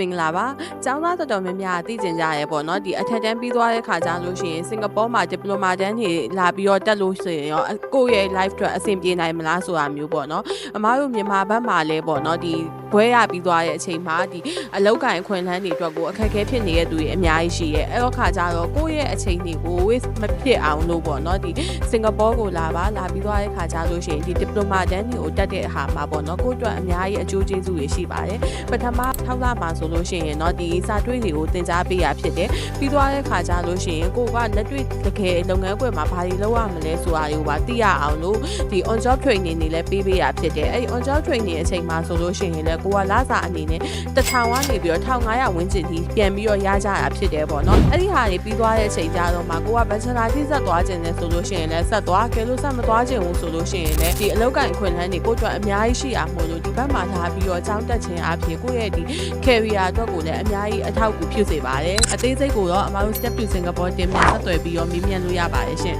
မင်္ဂလာပါ။ကျောင်းသားတော်တော်များများသိကျင်ကြရဲပေါ့နော်ဒီအထက်တန်းပြီးသွားတဲ့ခါကျလို့ရှိရင်စင်ကာပူမှာဒီပလိုမာတန်းတွေလာပြီးတော့တက်လို့ရှိရင်ရောအကိုယ့်ရဲ့ life အတွက်အဆင်ပြေနိုင်မလားဆိုတာမျိုးပေါ့နော်။အမားတို့မြန်မာဘက်မှာလည်းပေါ့နော်ဒီဘွဲရပြီးသွားတဲ့အချိန်မှာဒီအလောက်ကင်အခွင့်အလန်းတွေအတွက်ကိုအခက်အခဲဖြစ်နေတဲ့သူတွေအများကြီးရှိရဲ။အဲ့တော့ခါကျတော့ကိုယ့်ရဲ့အချိန်တွေကို waste မဖြစ်အောင်လို့ပေါ့နော်ဒီစင်ကာပူကိုလာပါလာပြီးသွားတဲ့ခါကျလို့ရှိရင်ဒီဒီပလိုမာတန်းတွေကိုတက်တဲ့အခါမှာပေါ့နော်ကိုယ့်အတွက်အများကြီးအကျိုးကျေးဇူးတွေရှိပါတယ်။ပထမထောက်လာမှာဆိုဆိုလို့ရှိရင်တော့ဒီစာတွေးတွေကိုသင်ကြားပေးရဖြစ်တယ်ပြီးသွားတဲ့ခါကျလို့ရှိရင်ကိုကလက်တွေ့တကယ်လုပ်ငန်းခွင်မှာဘာတွေလုပ်ရမလဲဆိုတာတွေကိုပါသိရအောင်လို့ဒီ on job training တွေလည်းပေးပေးရဖြစ်တယ်အဲ့ဒီ on job training အချိန်မှာဆိုလို့ရှိရင်လည်းကိုကလစာအနေနဲ့တထောင်ကနေပြီးတော့1500ဝန်းကျင်ထိပြန်ပြီးတော့ရကြတာဖြစ်တယ်ပေါ့နော်အဲ့ဒီဟာတွေပြီးသွားတဲ့အချိန်ကျတော့မှကိုက bachelor ထိဆက်သွားခြင်းနဲ့ဆိုလို့ရှိရင်လည်းဆက်သွားကဲလို့ဆက်မသွားခြင်းဘူးဆိုလို့ရှိရင်လည်းဒီအလောက်ကန်ခွင့်လန်းတွေကိုအတွက်အများကြီးရှိအောင်လို့ဒီဘက်မှာလာပြီးတော့ចောင်းတက်ခြင်းအဖြစ်ကိုယ့်ရဲ့ဒီ career အတွက်ကိုလည်းအများကြီးအထောက်အကူဖြစ်စေပါတယ်အသေးစိတ်ကိုတော့အမတို့ step to Singapore တင်ပြဆက်သွယ်ပြီးတော့မေးမြန်းလို့ရပါတယ်ရှင်